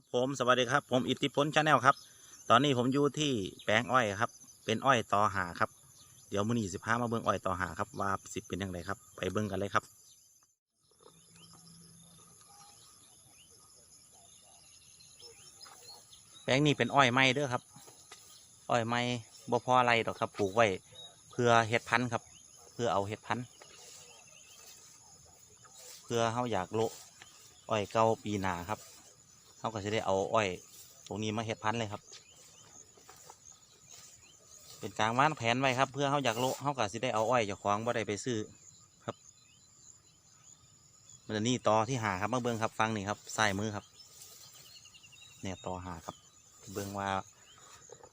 ครับผมสวัสดีครับผมอิทธิพลชาแนลครับ ตอนนี้ผมอยู่ที่แปลงอ้อยครับ เป็นอ้อยต่อหาครับ เดี๋ยวมื้อนี้สิพามาเบิ่งอ้อยต่อหาครับว่าสิเป็นยังไงครับ ไปเบิ่งกันเลยครับ แปลงนี้เป็นอ้อยไม้เด้อครับ อ้อยไม้บ่พออะไรดอกครับปลูกไว้เพื่อเฮ็ดพันธุ์ครับ เพื่อเอาเฮ็ดพันธุ์เพื่อเฮาอยากโลอ้อยเก่าปีหนาครับ เขาก็จะได้เอาอ้อย ตรงนี้มาเฮ็ดพันธุ์เลยครับ เป็นการวางแผนไว้ครับ เพื่อเขาอยากโละเขาก็จะได้เอาอ้อยจากของบ่ได้ไปซื้อครับ มันจะนี่ต่อที่หาครับมาเบิ้องครับฟังนี่ครับซ้ายมือครับ เนี่ยต่อหาครับ เบิ้องว่า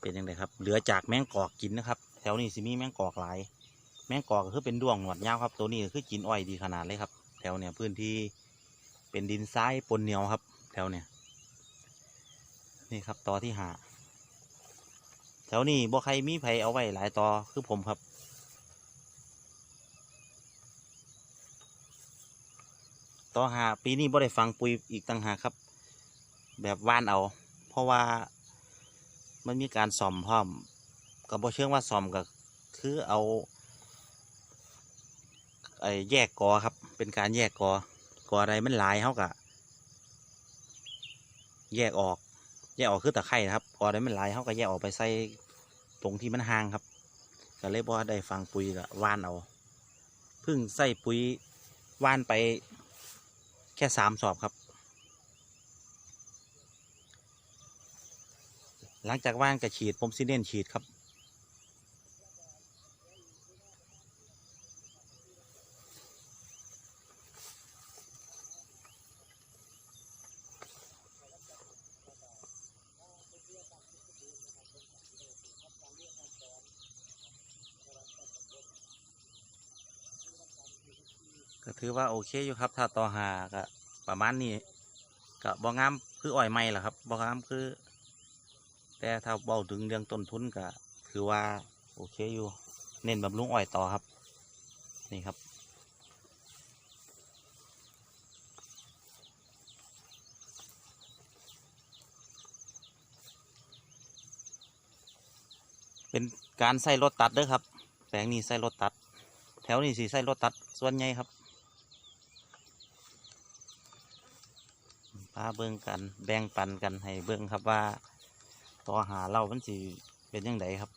เป็นยังไงครับ เหลือจากแมงกอกกินนะครับ แถวนี้สิมีแมงกอกหลายแมงกอกคือเป็นดวงหนวดยาวครับ ตัวนี้คือกินอ้อยดีขนาดเลยครับ แถวเนี่ยพื้นที่เป็นดินทรายปนเหนียวครับ แถวเนี่ย นี่ครับต่อที่หาแถวนี้บ่ใครมีไผเอาไว้หลายต่อคือผมครับ ต่อหาปีนี้บ่ได้ฟังปุ๋ยอีกต่างหากครับ แบบว่านเอา เพราะว่ามันมีการซ่อมพร้อมก็บ่เชื่อว่าซ่อมก็คือเอาไอ้แยกกอครับ เป็นการแยกกอกออะไรมันหลายเขากะแยกออก แยกออกคือตะไคร่นะครับพอได้มันหลายเขาก็แยกออกไปใส่ตรงที่มันห่างครับก็เลยบ่ได้ฟังปุ๋ยก็ว่านเอาเพิ่งใส่ปุ๋ยว่านไปแค่สามสอบครับ หลังจากว่านก็ฉีดผมซีเน่นฉีดครับ ก็ถือว่าโอเคอยู่ครับ ถ้าต่อหาก็ประมาณนี้ก็บ่งามคืออ้อยไม้ล่ะครับบ่งามคือ แต่ถ้าเบาถึงเรื่องต้นทุนก็ถือว่าโอเคอยู่ เน้นบำรุงอ้อยต่อครับ นี่ครับเป็นการใส่รถตัดเด้อครับ แปลงนี้ใส่รถตัด แถวนี้สีใส่รถตัดส่วนใหญ่ครับ้าเบิ่งกัน แบ่งปันกันให้เบิ่งครับว่า ต่อหาเรามันสีเป็นยังไงครับ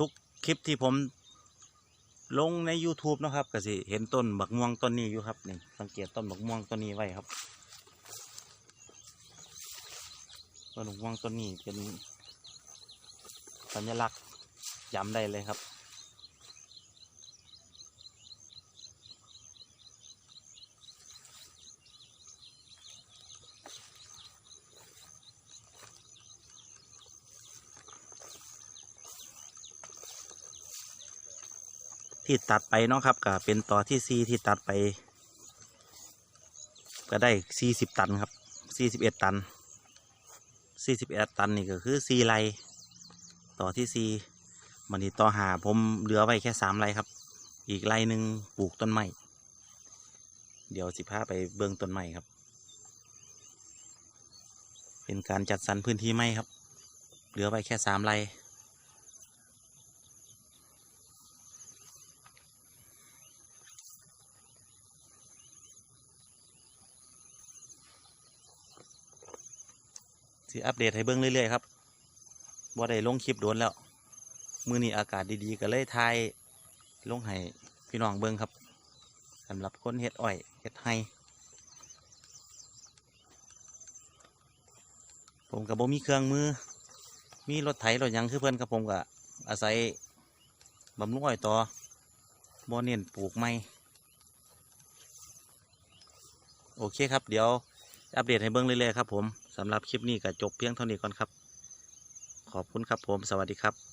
ทุก คลิปที่ผมลงใน YouTube นะครับก็สิเห็นต้นบักม่วงต้นนี้อยู่ครับนี่สังเกตต้นบักม่วงต้นนี้ไว้ครับต้นบักม่วงต้นนี้เป็นสัญลักษณ์ย้ำได้เลยครับ ที่ตัดไปเนาะครับก็เป็นต่อที่ซีที่ตัดไป ก็ได้สี่สิบตันครับสี่สิบเอ็ดตันสี่สิบเอ็ดตันนี่ก็คือซีไรต่อที่ซีมันนี่ต่อหาผมเหลือไว้แค่สามไรครับ อีกไรหนึ่งปลูกต้นไม้เดี๋ยวสิพาไปเบื้องต้นไม้ครับ เป็นการจัดสรรพื้นที่ไม้ครับ เหลือไว้แค่สามไร สิอัปเดตให้เบิ่งเรื่อยๆครับว่าได้ลงคลิปโดนแล้วมือนี้อากาศดีๆก็เลยทายลงให้พี่น้องเบิ่งครับสำหรับคนเฮ็ดอ้อยเฮ็ดไห้ผมกับบ่มีเครื่องมือ มีรถไถรถยังคือเพื่อนกับผมก็อาศัยบำรุงอ้อยต่อบ่เน้นปลูกไม้โอเคครับ เดี๋ยวอัปเดตให้เบิ้งเรื่อยๆครับผม สำหรับคลิปนี้ก็จบเพียงเท่านี้ก่อนครับ ขอบคุณครับผม สวัสดีครับ